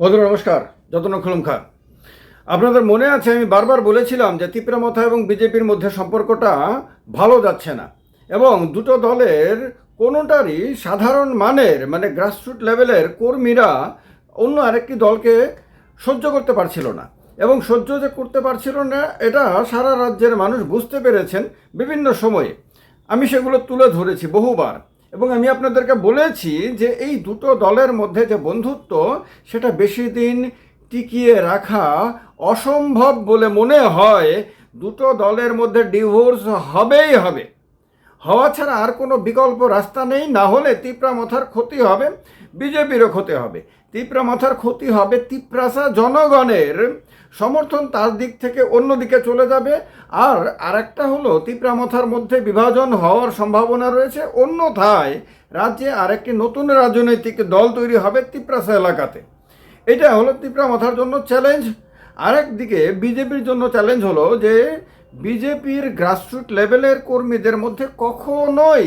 বন্ধুরা নমস্কার। যতন খুলুম খা আপনাদের মনে আছে, আমি বারবার বলেছিলাম যে তিপ্রামথা এবং বিজেপির মধ্যে সম্পর্কটা ভালো যাচ্ছে না। এবং দুটো দলের কোনোটারই সাধারণ মানের মানে গ্রাসরুট লেভেলের কর্মীরা অন্য আরেকটি দলকে সহ্য করতে পারছিল না। এবং সহ্য যে করতে পারছিল না, এটা সারা রাজ্যের মানুষ বুঝতে পেরেছেন বিভিন্ন সময়ে। আমি সেগুলো তুলে ধরেছি বহুবার। এবং আমি আপনাদেরকে বলেছি যে এই দুটো দলের মধ্যে যে বন্ধুত্ব, সেটা বেশি দিন টিকিয়ে রাখা অসম্ভব বলে মনে হয়। দুটো দলের মধ্যে ডিভোর্স হবেই হবে। হওয়া ছাড়া আর কোনো বিকল্প রাস্তা নেই। না হলে তিপ্রা মথার ক্ষতি হবে, বিজেপিরও ক্ষতি হবে। তিপ্রা মাথার ক্ষতি হবে তিপ্রাসা জনগণের। সমর্থন তার দিক থেকে অন্যদিকে চলে যাবে। আর আরেকটা হলো তিপ্রা মাথার মধ্যে বিভাজন হওয়ার সম্ভাবনা রয়েছে। অন্যথায় রাজ্যে আরেকটি নতুন রাজনৈতিক দল তৈরি হবে তিপ্রাসা এলাকাতে। এটা হলো তিপ্রা মাথার জন্য চ্যালেঞ্জ আরেক দিকে বিজেপির জন্য চ্যালেঞ্জ হলো যে, বিজেপির গ্রাসরুট লেভেলের কর্মীদের মধ্যে কখনোই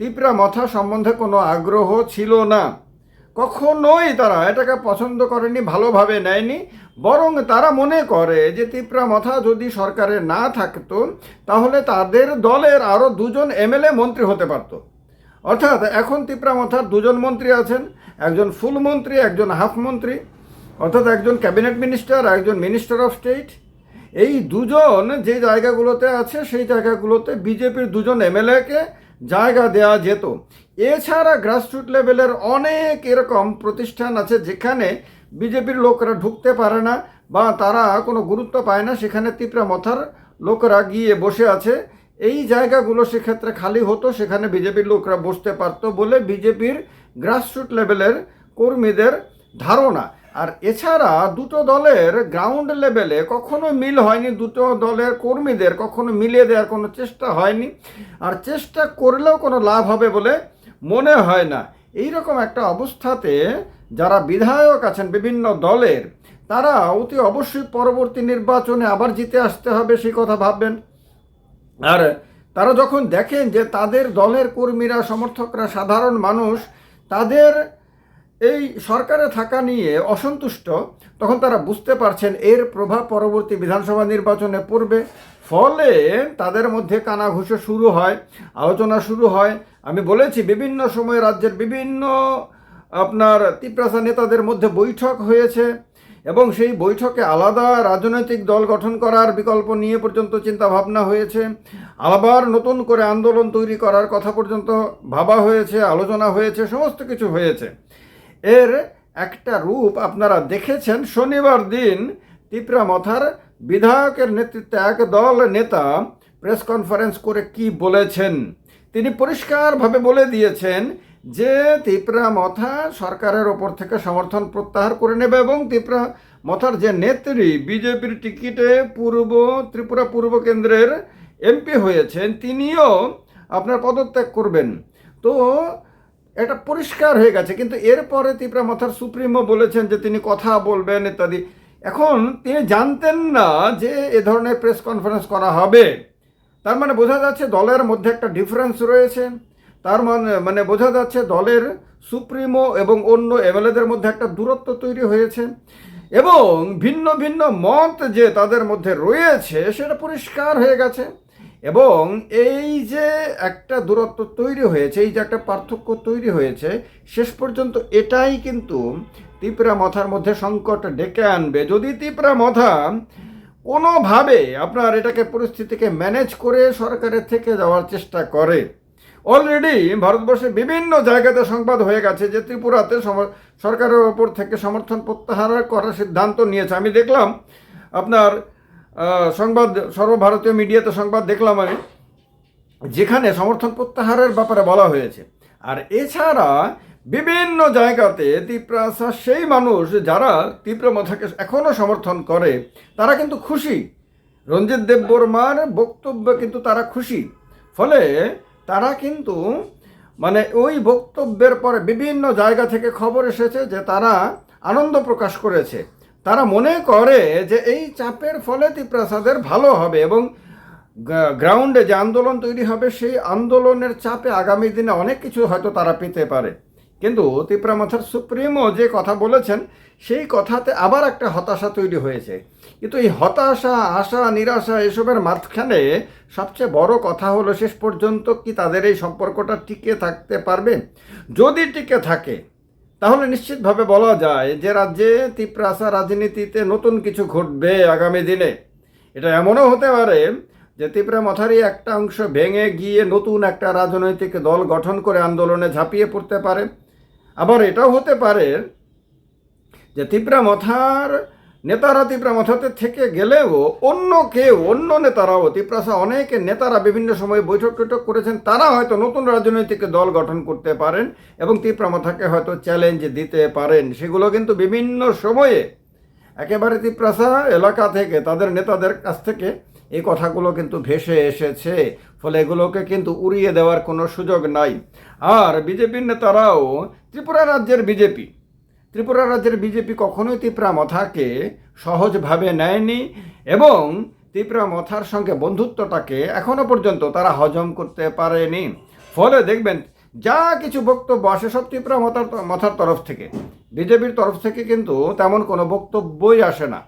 তিপ্রা মাথা সম্বন্ধে কোনো আগ্রহ ছিল না। কখনোই তারা এটাকে পছন্দ করেনি, ভালোভাবে নেয়নি, বরং তারা মনে করে যে তিপ্রা মাথা যদি সরকারে না থাকতো, তাহলে তাদের দলের আরও দুজন এমএলএ মন্ত্রী হতে পারতো। অর্থাৎ এখন তিপ্রা মাথার দুজন মন্ত্রী আছেন, একজন ফুল মন্ত্রী, একজন হাফ মন্ত্রী, অর্থাৎ একজন ক্যাবিনেট মিনিস্টার একজন মিনিস্টার অফ স্টেট। এই দুজন যে জায়গাগুলোতে আছে, সেই জায়গাগুলোতে বিজেপির দুজন এমএলএকে জায়গা দেওয়া যেত। এছাড়া গ্রাসরুট লেভেলের অনেক এরকম প্রতিষ্ঠান আছে যেখানে বিজেপির লোকরা ঢুকতে পারে না বা তারা কোনো গুরুত্ব পায় না। সেখানে তিপ্রা মথার লোকরা গিয়ে বসে আছে। এই জায়গাগুলো সেক্ষেত্রে খালি হতো, সেখানে বিজেপির লোকরা বসতে পারতো বলে বিজেপির গ্রাসরুট লেভেলের কর্মীদের ধারণা। আর এছাড়া দুটো দলের গ্রাউন্ড লেভেলে কখনো মিল হয়নি, দুটো দলের কর্মীদের কখনো মিলিয়ে দেওয়ার কোনো চেষ্টা হয়নি। আর চেষ্টা করলেও কোনো লাভ হবে বলে মনে হয় না। এই রকম একটা অবস্থাতে যারা বিধায়ক আছেন বিভিন্ন দলের, তারা অতি অবশ্যই পরবর্তী নির্বাচনে আবার জিতে আসতে হবে, সেই কথা ভাববেন। আর তারা যখন দেখেন যে তাদের দলের কর্মীরা, সমর্থকরা, সাধারণ মানুষ, তাদের এই সরকারে থাকা নিয়ে অসন্তুষ্ট, তখন তারা বুঝতে পারছেন এর প্রভাব পরবর্তী বিধানসভা নির্বাচনে পড়বে। ফলে তাদের মধ্যে কানাঘুষো শুরু হয়, আলোচনা শুরু হয়। আমি বলেছি, বিভিন্ন সময় রাজ্যের বিভিন্ন, আপনার তিপ্রাসা নেতাদের মধ্যে বৈঠক হয়েছে এবং সেই বৈঠকে আলাদা রাজনৈতিক দল গঠন করার বিকল্প নিয়ে পর্যন্ত চিন্তা ভাবনা হয়েছে। আবার নতুন করে আন্দোলন তৈরি করার কথা পর্যন্ত ভাবা হয়েছে, আলোচনা হয়েছে, সমস্ত কিছু হয়েছে। এর একটা রূপ আপনারা দেখেছেন। শনিবার দিন তিপ্রা মথার বিধায়কের নেতৃত্বে এক দল নেতা প্রেস কনফারেন্স করে কি বলেছেন? তিনি পরিষ্কারভাবে বলে দিয়েছেন যে তিপ্রা মথা সরকারের ওপর থেকে সমর্থন প্রত্যাহার করে নেবে এবং তিপ্রা মথার যে নেত্রী বিজেপির টিকিটে পূর্ব, ত্রিপুরা পূর্ব কেন্দ্রের এমপি হয়েছেন, তিনিও আপনার পদত্যাগ করবেন। তো এটা পরিষ্কার হয়ে গেছে, কিন্তু এরপরে তিপ্রা মাথার সুপ্রিমো বলেছেন যে তিনি কথা বলবেন ইত্যাদি। এখন তিনি জানতেন না যে এ ধরনের প্রেস কনফারেন্স করা হবে। তার মানে বোঝা যাচ্ছে দলের মধ্যে একটা ডিফারেন্স রয়েছে। তার মানে মানে বোঝা যাচ্ছে দলের সুপ্রিমো এবং অন্য এমএলএদের মধ্যে একটা দূরত্ব তৈরি হয়েছে এবং ভিন্ন ভিন্ন মত যে তাদের মধ্যে রয়েছে সেটা পরিষ্কার হয়ে গেছে। এবং এই যে একটা দূরত্ব তৈরি হয়েছে, এই যে একটা পার্থক্য তৈরি হয়েছে, শেষ পর্যন্ত এটাই কিন্তু তিপ্রা মথার মধ্যে সংকট ডেকে আনবে। যদি তিপ্রা মথা কোনোভাবে আপনার এটাকে পরিস্থিতিকে ম্যানেজ করে সরকারের থেকে যাওয়ার চেষ্টা করে। অলরেডি ভারতবর্ষের বিভিন্ন জায়গাতে সংবাদ হয়ে গেছে যে ত্রিপুরাতে সরকারের ওপর থেকে সমর্থন প্রত্যাহার করার সিদ্ধান্ত নিয়েছে। আমি দেখলাম আপনার সংবাদ, সর্বভারতীয় মিডিয়াতে সংবাদ দেখলাম আমি, যেখানে সমর্থন প্রত্যাহারের ব্যাপারে বলা হয়েছে। আর এছাড়া বিভিন্ন জায়গাতে তিপ্রাসা সেই মানুষ যারা তীব্রমথাকে এখনও সমর্থন করে, তারা কিন্তু খুশি। রঞ্জিত দেব বর্মার বক্তব্য কিন্তু তারা খুশি। ফলে তারা কিন্তু মানে ওই বক্তব্যের পরে বিভিন্ন জায়গা থেকে খবর এসেছে যে তারা আনন্দ প্রকাশ করেছে। তারা মনে করে যে এই চাপের ফলে তিপ্রাসাদের ভালো হবে এবং গ্রাউন্ডে যে আন্দোলন তৈরি হবে, সেই আন্দোলনের চাপে আগামী দিনে অনেক কিছু হয়তো তারা পেতে পারে। কিন্তু তিপ্রা মাথার সুপ্রিমো যে কথা বলেছেন, সেই কথাতে আবার একটা হতাশা তৈরি হয়েছে। কিন্তু এই হতাশা, আশা, নিরাশা এসবের মাঝখানে সবচেয়ে বড় কথা হলো শেষ পর্যন্ত কি তাদের এই সম্পর্কটা টিকে থাকতে পারবে? যদি টিকে থাকে তাহলে নিশ্চিতভাবে বলা যায় যে রাজ্যে তিপ্রাসা রাজনীতিতে নতুন কিছু ঘটবে আগামী দিনে। এটা এমনও হতে পারে যে তিপ্রা মাথারই একটা অংশ ভেঙে গিয়ে নতুন একটা রাজনৈতিক দল গঠন করে আন্দোলনে ঝাঁপিয়ে পড়তে পারে। আবার এটাও হতে পারে যে তিপ্রা মথার নেতারা তিপ্রা মথাতে থেকে গেলেও অন্য কেউ, অন্য নেতারাও তিপ্রাসা অনেক নেতারা বিভিন্ন সময়ে বৈঠক টৈঠক করেছেন, তারা হয়তো নতুন রাজনৈতিক দল গঠন করতে পারেন এবং তিপ্রা মথাকে হয়তো চ্যালেঞ্জ দিতে পারেন। সেগুলো কিন্তু বিভিন্ন সময়ে একেবারে তিপ্রাসা এলাকা থেকে, তাদের নেতাদের কাছ থেকে এই কথাগুলো কিন্তু ভেসে এসেছে। ফলে এগুলোকে কিন্তু উড়িয়ে দেওয়ার কোনো সুযোগ নাই। আর বিজেপির নেতারাও ত্রিপুরা রাজ্যের বিজেপি ত্রিপুরা রাজ্যের বিজেপি কখনোই তিপ্রা মথাকে সহজভাবে নেয়নি এবং তিপ্রা মথার সঙ্গে বন্ধুত্বটাকে এখনও পর্যন্ত তারা হজম করতে পারেনি। ফলে দেখবেন, যা কিছু বক্তব্য আসে সব তিপ্রা মথার মথার তরফ থেকে। বিজেপির তরফ থেকে কিন্তু তেমন কোনো বক্তব্যই আসে না।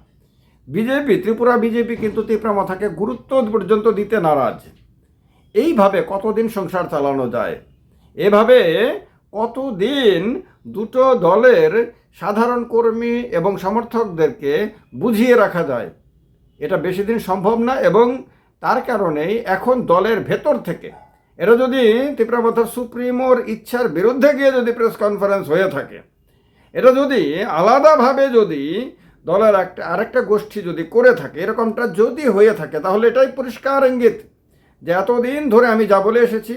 বিজেপি, ত্রিপুরা বিজেপি কিন্তু তিপ্রা মথাকে গুরুত্ব পর্যন্ত দিতে নারাজ। এইভাবে কতদিন সংসার চালানো যায়? এভাবে কতদিন দুটো দলের সাধারণ কর্মী এবং সমর্থকদেরকে বুঝিয়ে রাখা যায়। এটা বেশি দিন সম্ভব না এবং তার কারণেই এখন দলের ভেতর থেকে এরা যদি ত্রিপুরাপথার সুপ্রিমোর ইচ্ছার বিরুদ্ধে গিয়ে যদি প্রেস কনফারেন্স হয়ে থাকে এটা যদি আলাদাভাবে যদি দলের একটা, আরেকটা গোষ্ঠী যদি করে থাকে, এরকমটা যদি হয়ে থাকে, তাহলে এটাই পরিষ্কার ইঙ্গিত যে এতদিন ধরে আমি যা বলে এসেছি,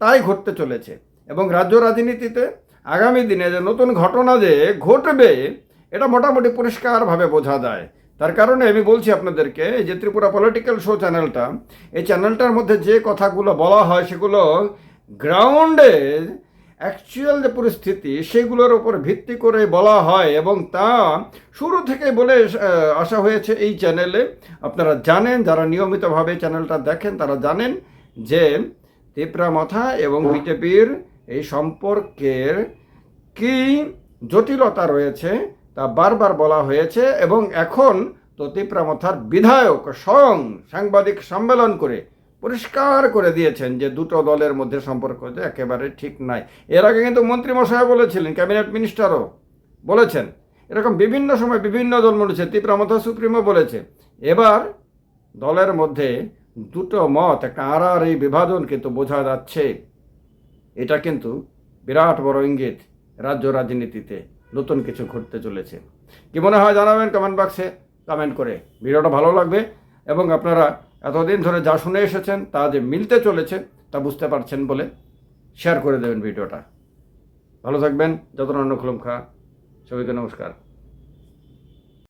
তাই ঘটতে চলেছে। এবং রাজ্য রাজনীতিতে আগামী দিনে যে নতুন ঘটনা যে ঘটবে, এটা মোটামুটি পরিষ্কারভাবে বোঝা যায়। তার কারণে আমি বলছি আপনাদেরকে যে ত্রিপুরা পলিটিক্যাল শো চ্যানেলটা, এই চ্যানেলটার মধ্যে যে কথাগুলো বলা হয় সেগুলো গ্রাউন্ডে অ্যাকচুয়াল যে পরিস্থিতি, সেগুলোর ওপর ভিত্তি করে বলা হয় এবং তা শুরু থেকে বলে আসা হয়েছে এই চ্যানেলে। আপনারা জানেন, যারা নিয়মিতভাবে চ্যানেলটা দেখেন, তারা জানেন যে তিপ্রা মাথা এবং বিজেপির এই সম্পর্কের কি জটিলতা রয়েছে তা বারবার বলা হয়েছে এবং এখন তো তিপ্রা বিধায়ক স্বয়ং সাংবাদিক সম্মেলন করে পরিষ্কার করে দিয়েছেন যে দুটো দলের মধ্যে সম্পর্ক যে একেবারে ঠিক নাই। এর আগে কিন্তু মন্ত্রী মশাই বলেছিলেন, ক্যাবিনেট মিনিস্টারও বলেছেন। এরকম বিভিন্ন সময় বিভিন্ন দল বলেছে তীব্রামথা সুপ্রিমো বলেছে। এবার দলের মধ্যে দুটো মত, একটা এই বিভাজন কিন্তু বোঝা যাচ্ছে। এটা কিন্তু বিরাট বড় ইঙ্গিত রাজ্য রাজনীতিতে নতুন কিছু ঘটতে চলেছে। কি মনে হয় জানাবেন কমেন্ট বক্সে কমেন্ট করে। ভিডিওটা ভালো লাগবে এবং আপনারা এতদিন ধরে যা শুনে এসেছেন, তা যে মিলতে চলেছে, তা বুঝতে পারছেন বলে শেয়ার করে দেবেন ভিডিওটা। ভালো থাকবেন। যতন খুলুম খা সবাইকে নমস্কার।